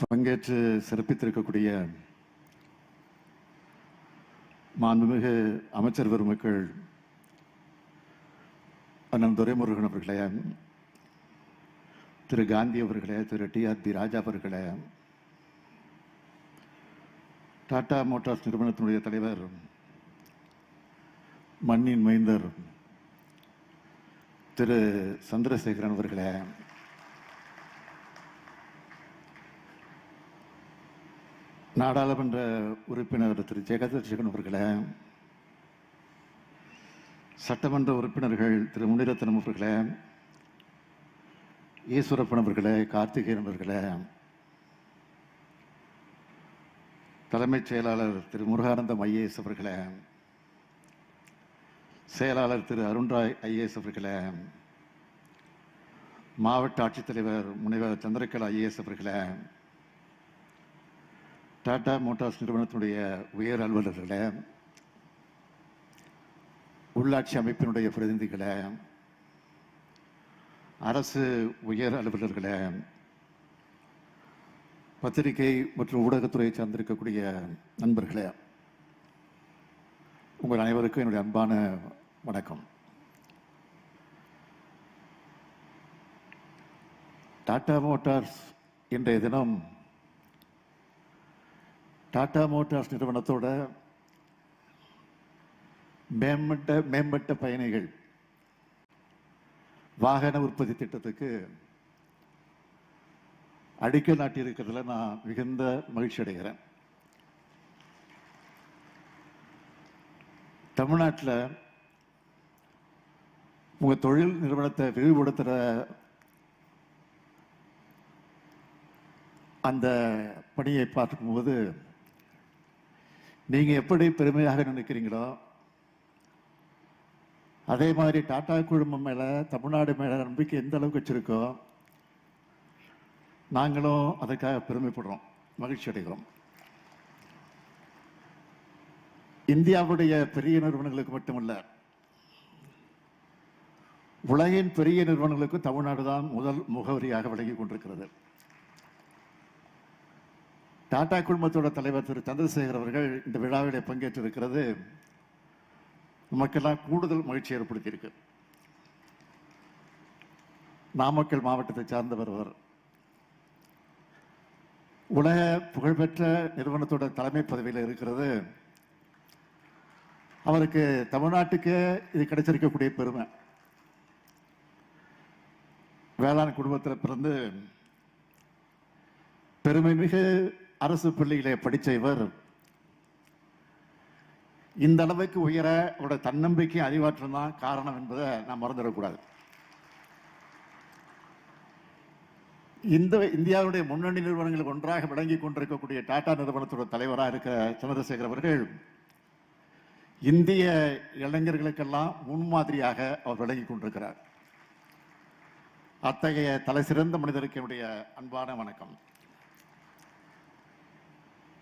பங்கேற்று சிறப்பித்திருக்கக்கூடிய மாண்புமிகு அமைச்சர் பெருமக்கள் அண்ணன் துரைமுருகன் அவர்களே திரு காந்தி அவர்களே திரு டி ஆர் பி ராஜா அவர்களே டாடா மோட்டார்ஸ் நிறுவனத்தினுடைய தலைவர் மண்ணின் மைந்தர் திரு சந்திரசேகரன் அவர்களே நாடாளுமன்ற உறுப்பினர் திரு. ஜெகதர்ஷகன் அவர்களே சட்டமன்ற உறுப்பினர்கள் திரு. முனிரத்னம் அவர்களே ஈஸ்வரப்பன் அவர்களே கார்த்திகேயன் அவர்களே தலைமைச் செயலாளர் திரு. முருகானந்தம் ஐஏஎஸ் அவர்களே செயலாளர் திரு. அருண்ராய் ஐஏஎஸ் அவர்களே மாவட்ட ஆட்சித்தலைவர் முனைவர் சந்திரகலா ஐஏஎஸ் அவர்களே டாடா மோட்டார்ஸ் நிறுவனத்தினுடைய உயர் அலுவலர்களை உள்ளாட்சி அமைப்பினுடைய பிரதிநிதிகளை அரசு உயர் அலுவலர்களை பத்திரிகை மற்றும் ஊடகத்துறையை சார்ந்திருக்கக்கூடிய நண்பர்களே உங்கள் அனைவருக்கும் என்னுடைய அன்பான வணக்கம். டாடா மோட்டார்ஸ் இன்றைய தினம் டாடா மோட்டார்ஸ் நிறுவனத்தோட மேம்பட்ட மேம்பட்ட பயணிகள் வாகன உற்பத்தி திட்டத்துக்கு அடிக்கல் நாட்டியிருக்கிறதுல நான் மிகுந்த மகிழ்ச்சி அடைகிறேன் தமிழ்நாட்டில் உங்கள் தொழில் நிறுவனத்தை விரிவுபடுத்துகிற அந்த பணியை பார்க்கும்போது நீங்க எப்படி பெருமையாக நினைக்கிறீங்களோ அதே மாதிரி டாடா குழுமம் மேல தமிழ்நாடு மேல நம்பிக்கை எந்த அளவுக்கு வச்சிருக்கோ நாங்களும் அதுக்காக பெருமைப்படுறோம் மகிழ்ச்சி அடைகிறோம். இந்தியாவுடைய பெரிய நிறுவனங்களுக்கு மட்டுமல்ல உலகின் பெரிய நிறுவனங்களுக்கு தமிழ்நாடு தான் முதல் முகவரியாக விளங்கி கொண்டிருக்கிறது. டாடா குழுமத்தோட தலைவர் திரு சந்திரசேகர் அவர்கள் இந்த விழாவிலே பங்கேற்றிருக்கிறது. நமக்கெல்லாம் கூடுதல் மகிழ்ச்சி ஏற்படுத்தியிருக்கு. நாமக்கல் மாவட்டத்தை சார்ந்தவர் அவர். உலக புகழ்பெற்ற நிறுவனத்தோட தலைமை பதவியில் இருக்கிறது. அவருக்கு தமிழ்நாட்டுக்கு இது கிடைச்சிருக்கக்கூடிய பெருமை. வேளாண் குடும்பத்தில் பிறந்து பெருமை மிகு அரசு பள்ளியிலே படித்த இவர். இந்த அளவுக்கு உயர அவருடைய தன்னம்பிக்கை அறிவாற்றல் தான் காரணம் என்பதை நாம் மறந்துடக்கூடாது. இந்த இந்தியாவுடைய முன்னணி நிறுவனங்கள் ஒன்றாக விளங்கி கொண்டிருக்கக்கூடிய டாடா நிறுவனத்தோட தலைவராக இருக்கிற சந்திரசேகர் அவர்கள் இந்திய இளைஞர்களுக்கெல்லாம் முன்மாதிரியாக அவர் விளங்கி கொண்டிருக்கிறார். அத்தகைய தலை சிறந்த மனிதருக்கு என்னுடைய அன்பான வணக்கம்.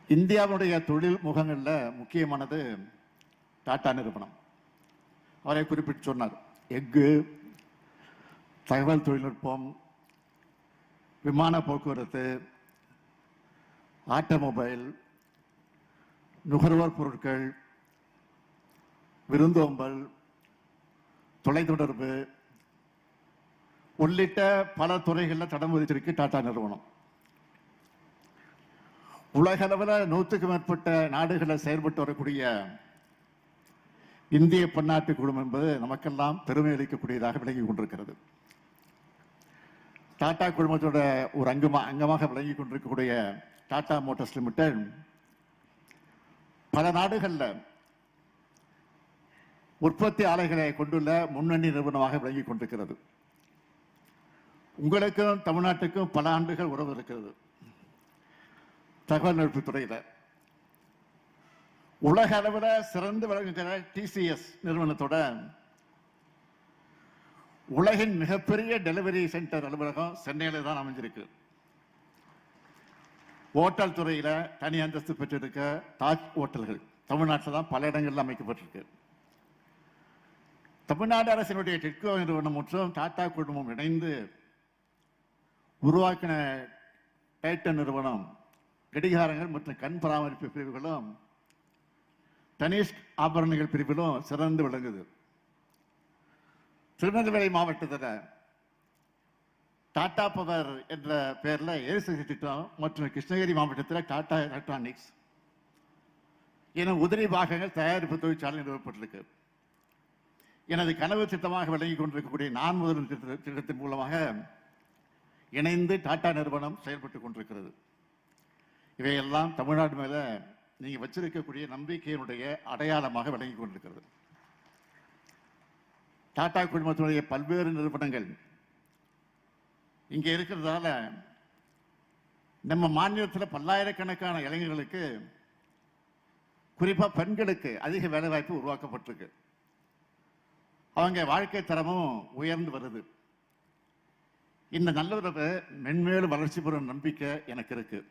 இந்தியாவுடைய தொழில் முகங்களில் முக்கியமானது டாட்டா நிறுவனம். அவரை குறிப்பிட்டு சொன்னார் எஃகு தகவல் தொழில்நுட்பம் விமான போக்குவரத்து ஆட்டோமொபைல் நுகர்வோர் பொருட்கள் விருந்தோம்பல் தொலைத்தொடர்பு உள்ளிட்ட பல துறைகளில் தடம் பதிச்சிருக்கு டாடா நிறுவனம். உலக அளவில் நூற்றுக்கும் மேற்பட்ட நாடுகளில் செயல்பட்டு வரக்கூடிய இந்திய பன்னாட்டு குழுமம் என்பது நமக்கெல்லாம் பெருமை அளிக்கக்கூடியதாக விளங்கி கொண்டிருக்கிறது. டாடா குழுமத்தோட ஒரு அங்கமா அங்கமாக விளங்கி கொண்டிருக்கக்கூடிய டாடா மோட்டார்ஸ் லிமிடெட் பல நாடுகளில் உற்பத்தி ஆலைகளை கொண்டுள்ள முன்னணி நிறுவனமாக விளங்கி கொண்டிருக்கிறது. உங்களுக்கும் தமிழ்நாட்டுக்கும் பல ஆண்டுகள் உறவு இருக்கிறது. தகவல் நுட்பத் துறையில் உலக அளவில் சிறந்து விளங்குகிற டிசிஎஸ் நிறுவனத்தோட உலகின் மிகப்பெரிய டெலிவரி சென்டர் அலுவலகம் சென்னையில் தான் அமைஞ்சிருக்கு. ஓட்டல் துறையில் தனி அந்தஸ்து பெற்றிருக்க தாஜ் ஓட்டல்கள் தமிழ்நாட்டில் தான் பல இடங்களில் அமைக்கப்பட்டிருக்கு. தமிழ்நாடு அரசினுடைய டெட்கோ நிறுவனம் மற்றும் டாடா குழுமம் இணைந்து உருவாக்கின டைட்டன் நிறுவனம் கடிகாரங்கள் மற்றும் கண் பராமரிப்பு பிரிவுகளும் தனிஷ்க் ஆபரணங்கள் பிரிவிலும் சிறந்து விளங்குது. திருநெல்வேலி மாவட்டத்தில் டாடா பவர் என்ற பெயரில் எரிசக்தி திட்டம் மற்றும் கிருஷ்ணகிரி மாவட்டத்தில் டாடா எலக்ட்ரானிக்ஸ் என உதிரி பாகங்கள் தயாரிப்பு தொழிற்சாலை நிறுவப்பட்டிருக்கு. எனது கனவு திட்டமாக விளங்கி கொண்டிருக்கக்கூடிய நான் முதல் திட்ட- திட்டத்தின் மூலமாக இணைந்து டாடா நிறுவனம் செயல்பட்டுக் கொண்டிருக்கிறது. இவையெல்லாம் தமிழ்நாடு மேல நீங்க வச்சிருக்கக்கூடிய நம்பிக்கையினுடைய அடையாளமாக விளங்கி கொண்டிருக்கிறது. டாடா குழுமத்தினுடைய பல்வேறு நிறுவனங்கள் இங்கே இருக்கிறதால நம்ம மாநிலத்தில் பல்லாயிரக்கணக்கான இளைஞர்களுக்கு குறிப்பாக பெண்களுக்கு அதிக வேலைவாய்ப்பு உருவாக்கப்பட்டிருக்கு. அவங்க வாழ்க்கை தரமும் உயர்ந்து வருது. இந்த நல்லுறவு மென்மேலும் வளர்ச்சி பெறும் நம்பிக்கை எனக்கு இருக்குது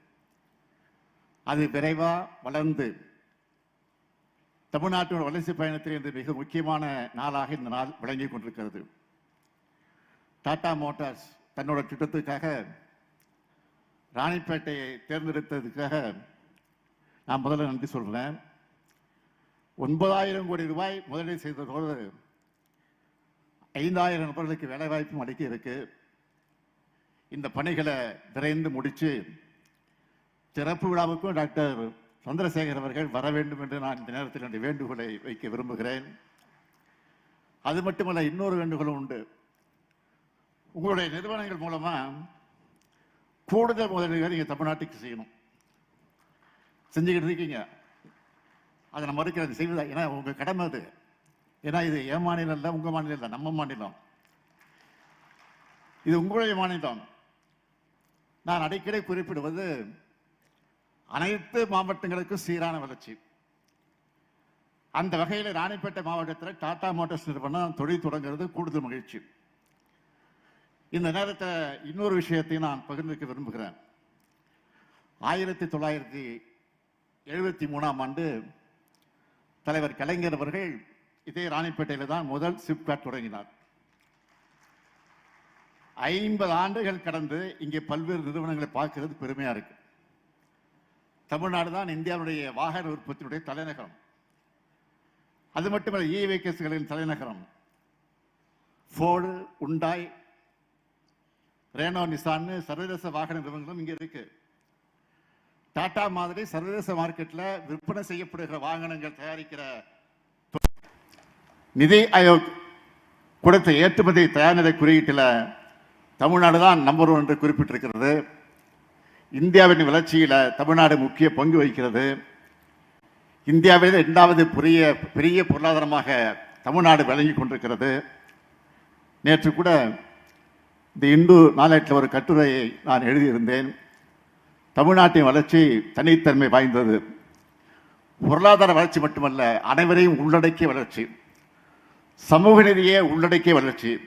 அது விரைவாக வளர்ந்து தமிழ்நாட்டோட வளர்ச்சி பயணத்தில் இன்று மிக முக்கியமான நாளாக இந்த நாள் விளங்கிக் கொண்டிருக்கிறது. டாடா மோட்டார்ஸ் தன்னோட திட்டத்துக்காக ராணிப்பேட்டையை தேர்ந்தெடுத்ததுக்காக நான் முதல்ல நன்றி சொல்கிறேன் ஒன்பதாயிரம் கோடி ரூபாய் முதலீடு செய்ததோடு ஐந்தாயிரம் நபர்களுக்கு வேலைவாய்ப்பும் அளிக்க இருக்கு. இந்த பணிகளை விரைந்து முடித்து சிறப்பு விழாவுக்கும் டாக்டர் சந்திரசேகர் அவர்கள் வர வேண்டும் என்று நான் இந்த நேரத்தில் என்னுடைய வேண்டுகோளை வைக்க விரும்புகிறேன். அது மட்டுமல்ல இன்னொரு வேண்டுகோளும் உண்டு. உங்களுடைய நிறுவனங்கள் மூலமாக கூடுதல் முதலீடுகளை நீங்கள் தமிழ்நாட்டுக்கு செய்யணும். செஞ்சுக்கிட்டு இருக்கீங்க. அதை நான் மறுக்கிறது செய்வதா? ஏன்னா உங்கள் கடமை அது. ஏன்னா இது என் மாநிலம் இல்லை உங்கள் மாநிலம் இல்லை நம்ம மாநிலம். இது உங்களுடைய மாநிலம். நான் அடிக்கடி குறிப்பிடுவது அனைத்து மாவட்டங்களுக்கும் சீரான வளர்ச்சி. அந்த வகையில் ராணிப்பேட்டை மாவட்டத்தில் டாடா மோட்டார்ஸ் நிறுவனம் தொழில் தொடங்குறது கூடுதல் மகிழ்ச்சி. இந்த நேரத்தில் இன்னொரு விஷயத்தையும் நான் பகிர்ந்துக்க விரும்புகிறேன். ஆயிரத்தி தொள்ளாயிரத்தி எழுபத்தி மூணாம் ஆண்டு தலைவர் கலைஞர் அவர்கள் இதே ராணிப்பேட்டையில் தான் முதல் சிப்காட் தொடங்கினார். ஐம்பது ஆண்டுகள் கடந்து இங்கே பல்வேறு நிறுவனங்களை பார்க்கிறது பெருமையாக இருக்குது தமிழ்நாடு தான் இந்தியாவுடைய வாகன உற்பத்தியுடைய தலைநகரம். அது மட்டுமல்ல இ வெஹிக்கிள்ஸ்களின் தலைநகரம். ஃபோர்டு உண்டாய் ரேனோ நிசான்னு சர்வதேச வாகன நிறுவனங்களும் இங்கே இருக்கு. டாடா மாதிரி சர்வதேச மார்க்கெட்டில் விற்பனை செய்யப்படுகிற வாகனங்கள் தயாரிக்கிற நிதி ஆயோக் கொடுத்த ஏற்றுமதி தயார்நிலை குறியீட்டில் தமிழ்நாடு தான் நம்பர் ஒன் என்று குறிப்பிட்டிருக்கிறது. இந்தியாவின் வளர்ச்சியில் தமிழ்நாடு முக்கிய பங்கு வகிக்கிறது. இந்தியாவில் இரண்டாவது பெரிய பெரிய பொருளாதாரமாக தமிழ்நாடு விளங்கி கொண்டிருக்கிறது. நேற்று கூட இந்த இந்து நாளேட்டில் ஒரு கட்டுரையை நான் எழுதியிருந்தேன். தமிழ்நாட்டின் வளர்ச்சி தனித்தன்மை வாய்ந்தது. பொருளாதார வளர்ச்சி மட்டுமல்ல அனைவரையும் உள்ளடக்கிய வளர்ச்சி. சமூக நீதியை உள்ளடக்கிய வளர்ச்சி.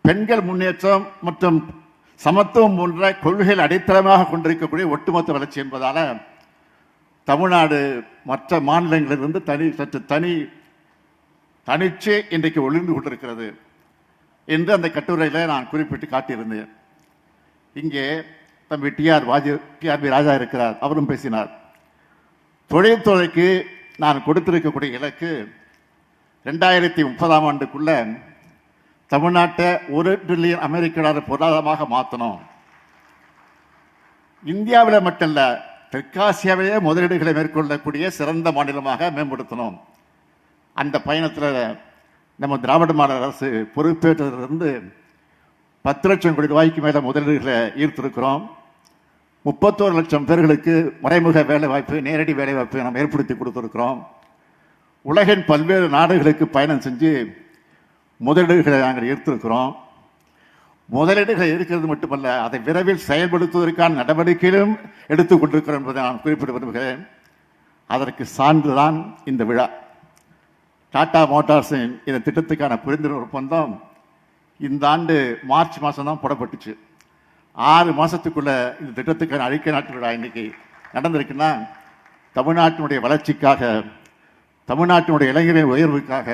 பெண்கள் முன்னேற்றம் மற்றும் சமத்துவம் போன்ற கொள்கைகள் அடித்தளமாக கொண்டிருக்கக்கூடிய ஒட்டுமொத்த வளர்ச்சி என்பதால் தமிழ்நாடு மற்ற மாநிலங்களிலிருந்து தனி சற்று தனி தனிச்சே இன்றைக்கு ஒளிர்ந்து கொண்டிருக்கிறது என்று அந்த கட்டுரையில் நான் குறிப்பிட்டு காட்டியிருந்தேன். இங்கே தம்பி டிஆர் வாஜி டிஆர்பி ராஜா இருக்கிறார். அவரும் பேசினார். தொழில்துறைக்கு நான் கொடுத்திருக்கக்கூடிய இலக்கு ரெண்டாயிரத்தி முப்பதாம் ஆண்டுக்குள்ள தமிழ்நாட்டை ஒரு ட்ரில்லியன் அமெரிக்க டாலர் பொருளாதாரமாக மாற்றணும் இந்தியாவில் மட்டும் இல்லை தெற்காசியாவிலேயே முதலீடுகளை மேற்கொள்ளக்கூடிய சிறந்த மாநிலமாக மேம்படுத்தணும். அந்த பயணத்தில் நம்ம திராவிட மாநில அரசு பொறுப்பேற்றதிலிருந்து பத்து லட்சம் கோடி ரூபாய்க்கு மேலே முதலீடுகளை ஈர்த்திருக்கிறோம். முப்பத்தோரு லட்சம் பேர்களுக்கு மறைமுக வேலைவாய்ப்பு நேரடி வேலைவாய்ப்பு நம்ம ஏற்படுத்தி கொடுத்துருக்குறோம். உலகின் பல்வேறு நாடுகளுக்கு பயணம் செஞ்சு முதலீடுகளை நாங்கள் எடுத்திருக்கிறோம். முதலீடுகள் இருக்கிறது மட்டுமல்ல அதை விரைவில் செயல்படுத்துவதற்கான நடவடிக்கையிலும் எடுத்துக் கொண்டிருக்கிறோம் என்பதை நான் குறிப்பிட விரும்புகிறேன். அதற்கு சான்றுதான் இந்த விழா. டாடா மோட்டார்ஸின் இந்த திட்டத்துக்கான புரிந்துணர்வு ஒப்பந்தம் இந்த ஆண்டு மார்ச் மாதம் தான் போடப்பட்டுச்சு. ஆறு மாதத்துக்குள்ளே இந்த திட்டத்துக்கான அழிக்க நாட்டு விழா இன்றைக்கி நடந்திருக்குன்னா தமிழ்நாட்டினுடைய வளர்ச்சிக்காக தமிழ்நாட்டினுடைய இளைஞரின் உயர்வுக்காக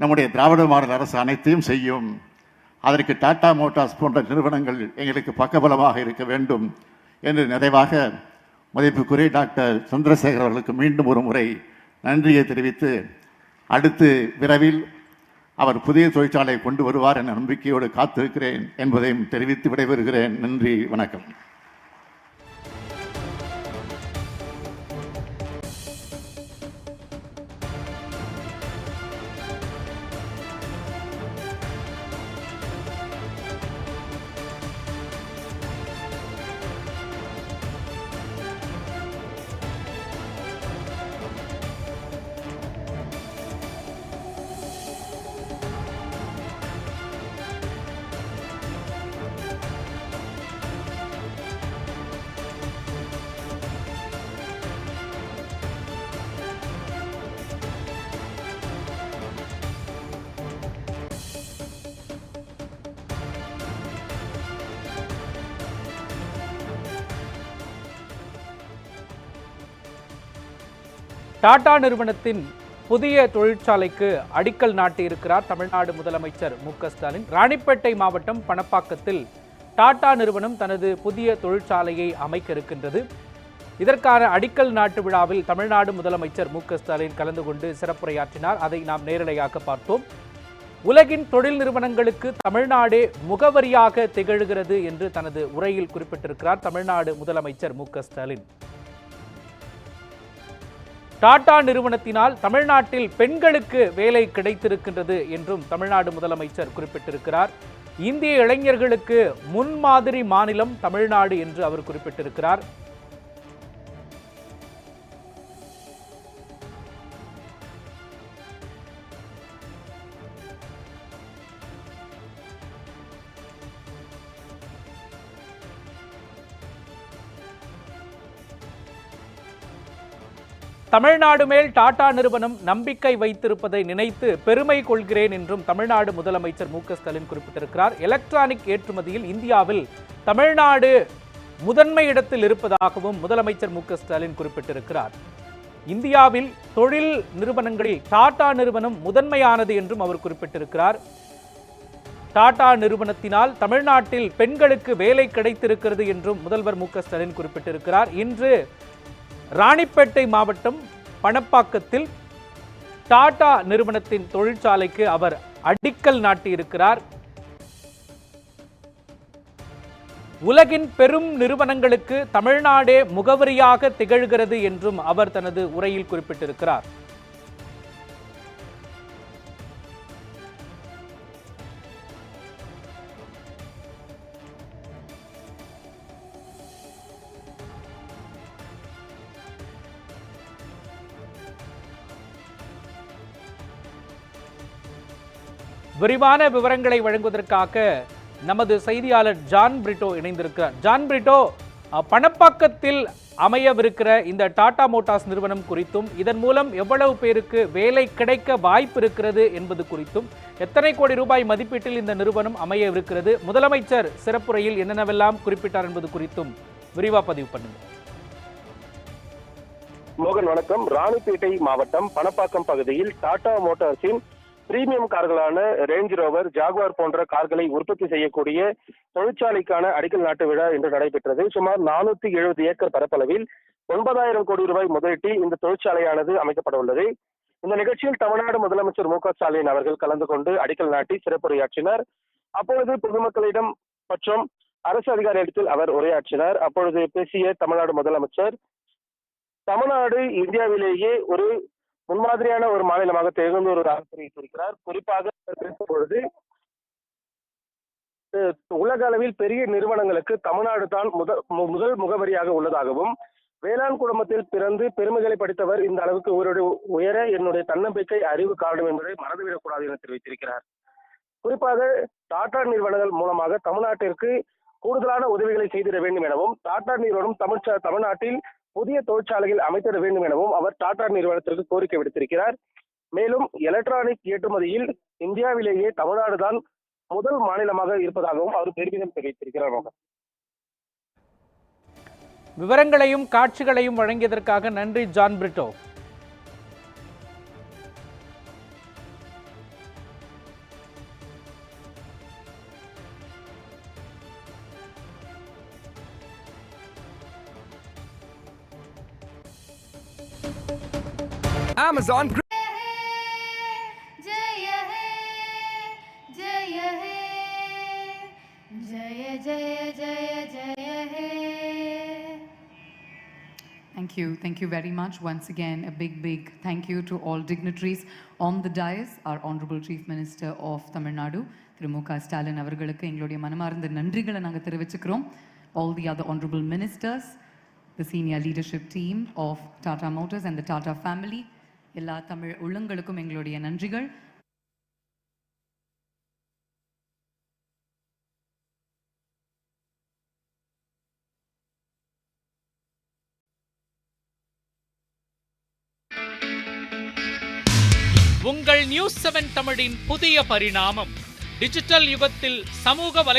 நம்முடைய திராவிட மாடல் அரசு அனைத்தையும் செய்யும். அதற்கு டாடா மோட்டார்ஸ் போன்ற நிறுவனங்கள் எங்களுக்கு பக்கபலமாக இருக்க வேண்டும் என்று நிறைவாக மதிப்புக்குரிய டாக்டர் சந்திரசேகர் அவர்களுக்கு மீண்டும் ஒரு முறை நன்றியை தெரிவித்து அடுத்து விரைவில் அவர் புதிய தொழிற்சாலை கொண்டு வருவார் என நம்பிக்கையோடு காத்திருக்கிறேன் என்பதையும் தெரிவித்து விடைபெறுகிறேன். நன்றி வணக்கம். டாடா நிறுவனத்தின் புதிய தொழிற்சாலைக்கு அடிக்கல் நாட்டியிருக்கிறார் தமிழ்நாடு முதலமைச்சர் மு க ஸ்டாலின். ராணிப்பேட்டை மாவட்டம் பணப்பாக்கத்தில் டாடா நிறுவனம் தனது புதிய தொழிற்சாலையை அமைக்க இருக்கின்றது இதற்கான அடிக்கல் நாட்டு விழாவில் தமிழ்நாடு முதலமைச்சர் மு க ஸ்டாலின் கலந்து கொண்டு சிறப்புரையாற்றினார். அதை நாம் நேரலையாக பார்த்தோம் உலகின் தொழில் நிறுவனங்களுக்கு தமிழ்நாடே முகவரியாக திகழ்கிறது என்று தனது உரையில் குறிப்பிட்டிருக்கிறார் தமிழ்நாடு முதலமைச்சர் மு க ஸ்டாலின். டாடா நிறுவனத்தினால் தமிழ்நாட்டில் பெண்களுக்கு வேலை கிடைத்திருக்கின்றது என்றும் தமிழ்நாடு முதலமைச்சர் குறிப்பிட்டிருக்கிறார். இந்திய இளைஞர்களுக்கு முன்மாதிரி மாநிலம் தமிழ்நாடு என்று அவர் குறிப்பிட்டிருக்கிறார். தமிழ்நாடு மேல் டாடா நிறுவனம் நம்பிக்கை வைத்திருப்பதை நினைத்து பெருமை கொள்கிறேன் என்றும் தமிழ்நாடு முதலமைச்சர் மு க ஸ்டாலின் குறிப்பிட்டிருக்கிறார். எலக்ட்ரானிக் ஏற்றுமதியில் இந்தியாவில் தமிழ்நாடு முதன்மை இடத்தில் இருப்பதாகவும் முதலமைச்சர் மு க ஸ்டாலின் குறிப்பிட்டிருக்கிறார். இந்தியாவில் தொழில் நிறுவனங்களில் டாடா நிறுவனம் முதன்மையானது என்றும் அவர் குறிப்பிட்டிருக்கிறார். டாடா நிறுவனத்தினால் தமிழ்நாட்டில் பெண்களுக்கு வேலை கிடைத்திருக்கிறது என்றும் முதல்வர் மு க ஸ்டாலின் குறிப்பிட்டிருக்கிறார். இன்று ராணிப்பேட்டை மாவட்டம் பணப்பாக்கத்தில் டாடா நிறுவனத்தின் தொழிற்சாலைக்கு அவர் அடிக்கல் நாட்டியிருக்கிறார். உலகின் பெரும் நிறுவனங்களுக்கு தமிழ்நாடே முகவரியாக திகழ்கிறது என்றும் அவர் தனது உரையில் குறிப்பிட்டிருக்கிறார். விரிவான விவரங்களை வழங்குவதற்காக நமது செய்தியாளர் ஜான் பிரிட்டோ இணைந்திருக்கிறார். ஜான் பிரிட்டோ பணப்பாக்கத்தில் அமையவிருக்கிற இந்த டாடா மோட்டார்ஸ் நிறுவனம் குறித்தும் இதன் மூலம் எவ்வளவு பேருக்கு வேலை கிடைக்க வாய்ப்பு இருக்கிறது என்பது குறித்தும் எத்தனை கோடி ரூபாய் மதிப்பீட்டில் இந்த நிறுவனம் அமையவிருக்கிறது முதலமைச்சர் சிறப்புரையில் என்னென்னவெல்லாம் குறிப்பிட்டார் என்பது குறித்தும் விரிவா பதிவு பண்ணுங்கள். மோகன் வணக்கம். ராணிப்பேட்டை மாவட்டம் பணப்பாக்கம் பகுதியில் டாடா மோட்டார்ஸின் பிரீமியம் கார்களான ரேஞ்ச் ரோவர் ஜாகுவார் போன்ற கார்களை உற்பத்தி செய்யக்கூடிய தொழிற்சாலைக்கான அடிக்கல் நாட்டு விழா இன்று நடைபெற்றது. சுமார் நானூத்தி எழுபது ஏக்கர் பரப்பளவில் ஒன்பதாயிரம் கோடி ரூபாய் முதலீட்டில் இந்த தொழிற்சாலையானது அமைக்கப்பட உள்ளது. இந்த நிகழ்ச்சியில் தமிழ்நாடு முதலமைச்சர் மு க ஸ்டாலின் அவர்கள் கலந்து கொண்டு அடிக்கல் நாட்டி சிறப்புரையாற்றினார். அப்பொழுது பொதுமக்களிடம் மற்றும் அரசு அதிகாரிகளிடத்தில் அவர் உரையாற்றினார். அப்பொழுது பேசிய தமிழ்நாடு முதலமைச்சர் தமிழ்நாடு இந்தியாவிலேயே ஒரு முன்மாதிரியான ஒரு மாநிலமாக திகழ்ந்து வருவதாக தெரிவித்திருக்கிறார் குறிப்பாக பொழுது உலக அளவில் பெரிய நிறுவனங்களுக்கு தமிழ்நாடு தான் முதல் முதல் முகவரியாக உள்ளதாகவும் வேளாண் குடும்பத்தில் பிறந்து பெருமைகளை படித்தவர் இந்த அளவுக்கு உயர உயர என்னுடைய தன்னம்பிக்கை அறிவு காரணம் என்பதை மறந்துவிடக்கூடாது என தெரிவித்திருக்கிறார். குறிப்பாக டாடா நிறுவனங்கள் மூலமாக தமிழ்நாட்டிற்கு கூடுதலான உதவிகளை செய்திட வேண்டும் எனவும் டாடா நிறுவனம் தமிழ் தமிழ்நாட்டில் புதிய தொழிற்சாலைகள் அமைத்திட வேண்டும் எனவும் அவர் டாடா நிறுவனத்திற்கு கோரிக்கை விடுத்திருக்கிறார் மேலும் எலக்ட்ரானிக் ஏற்றுமதியில் இந்தியாவிலேயே தமிழ்நாடுதான் முதல் மாநிலமாக இருப்பதாகவும் அவர் பெருமிதம் தெரிவித்திருக்கிறார் மோகன். விவரங்களையும் காட்சிகளையும் வழங்கியதற்காக நன்றி John Britto Amazon Thank you. Thank you very much. Once again, a big, big thank you to all dignitaries on the dais, our Honorable Chief Minister of Tamil Nadu, Thiru M K Stalin அவர்களுக்கு எங்களுடைய மனமார்ந்த நன்றிகளை நாங்கள் all the other honorable ministers, the senior leadership team of Tata Motors and the Tata family, எல்லா தமிழ் உள்ளங்களுக்கும் எங்களுடைய நன்றிகள். உங்கள் நியூஸ் செவன் தமிழின் புதிய பரிணாமம். டிஜிட்டல் யுகத்தில் சமூக வலை